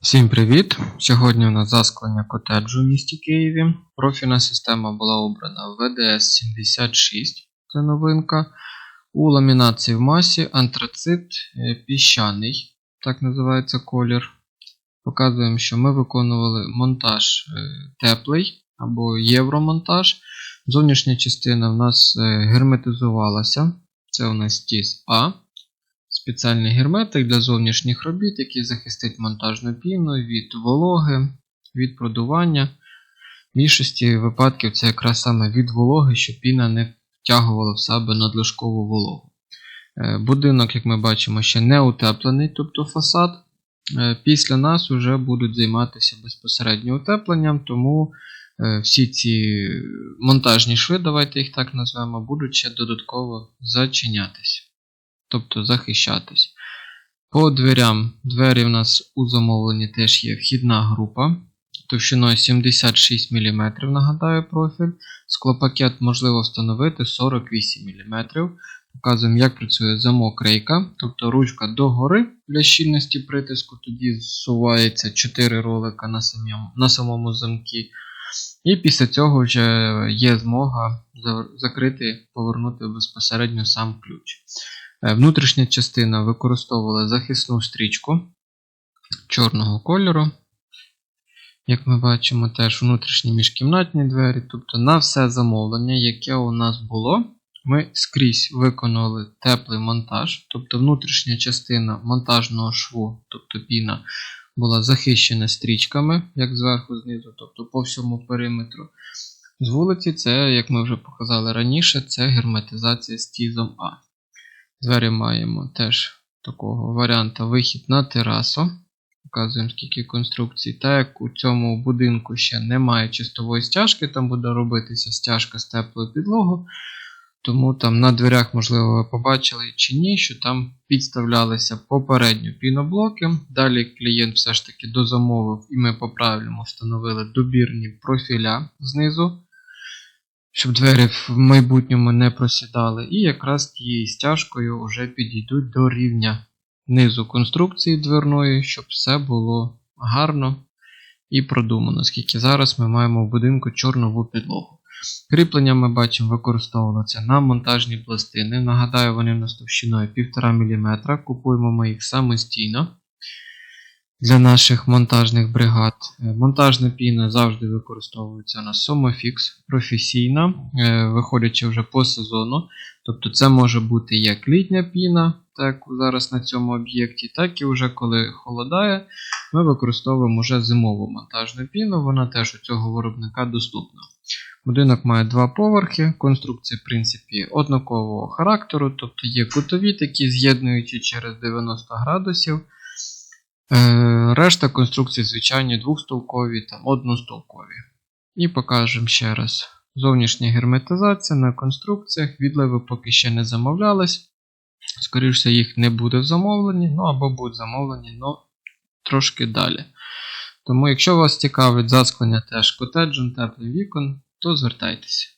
Всім привіт! Сьогодні у нас засклення котеджу в місті Києві. Профільна система була обрана VDS 76, це новинка. У ламінації в масі антрацит е, піщаний, так називається колір. Показуємо, що ми виконували монтаж е, теплий або євромонтаж. Зовнішня частина в нас е, герметизувалася. Це у нас тіс А. Спеціальний герметик для зовнішніх робіт, який захистить монтажну піну від вологи, від продування. В більшості випадків це якраз саме від вологи, щоб піна не втягувала в себе надлишкову вологу. Е, Будинок, як ми бачимо, ще не утеплений, тобто фасад. Е, Після нас вже будуть займатися безпосередньо утепленням, тому е, всі ці монтажні шви, давайте їх так назвемо, будуть ще додатково зачинятись тобто захищатись. По дверям. Двері у нас у замовленні теж є вхідна група. Товщиною 76 мм, нагадаю профіль. Склопакет можливо встановити 48 мм. Показуємо, як працює замок рейка, тобто ручка догори для щільності притиску, тоді зсувається 4 ролика на самому, на самому замкі. І після цього вже є змога закрити, повернути безпосередньо сам ключ. Е, Внутрішня частина використовувала захисну стрічку чорного кольору. Як ми бачимо, теж внутрішні міжкімнатні двері. Тобто на все замовлення, яке у нас було, ми скрізь виконали теплий монтаж. Тобто внутрішня частина монтажного шву, тобто піна, була захищена стрічками, як зверху, знизу, тобто по всьому периметру. З вулиці, це, як ми вже показали раніше, це герметизація з тізом А. Двері маємо теж такого варіанта вихід на терасу. Показуємо, скільки конструкцій. Так як у цьому будинку ще немає чистової стяжки, там буде робитися стяжка з теплою підлогою. Тому там на дверях, можливо, ви побачили чи ні, що там підставлялися попередньо піноблоки. Далі клієнт все ж таки дозамовив, і ми по-правильному встановили добірні профіля знизу щоб двері в майбутньому не просідали. І якраз тією стяжкою вже підійдуть до рівня низу конструкції дверної, щоб все було гарно і продумано, оскільки зараз ми маємо в будинку чорнову підлогу. Кріплення ми бачимо використовувалося на монтажні пластини. Нагадаю, вони в нас товщиною 1,5 мм. Купуємо ми їх самостійно для наших монтажних бригад. Е, Монтажна піна завжди використовується на Somofix професійна, е, виходячи вже по сезону. Тобто це може бути як літня піна, так зараз на цьому об'єкті, так і вже коли холодає, ми використовуємо вже зимову монтажну піну, вона теж у цього виробника доступна. Будинок має два поверхи, конструкція, в принципі, однакового характеру, тобто є кутові, такі з'єднуючі через 90 градусів. Е, решта конструкцій, звичайні, двохстолкові, там, одностолкові. І покажемо ще раз. Зовнішня герметизація на конструкціях. Відливи поки ще не замовлялись. Скоріше, їх не буде в замовленні, ну або будуть замовлені, але трошки далі. Тому, якщо вас цікавить засклення теж котеджем, теплий вікон, то звертайтеся.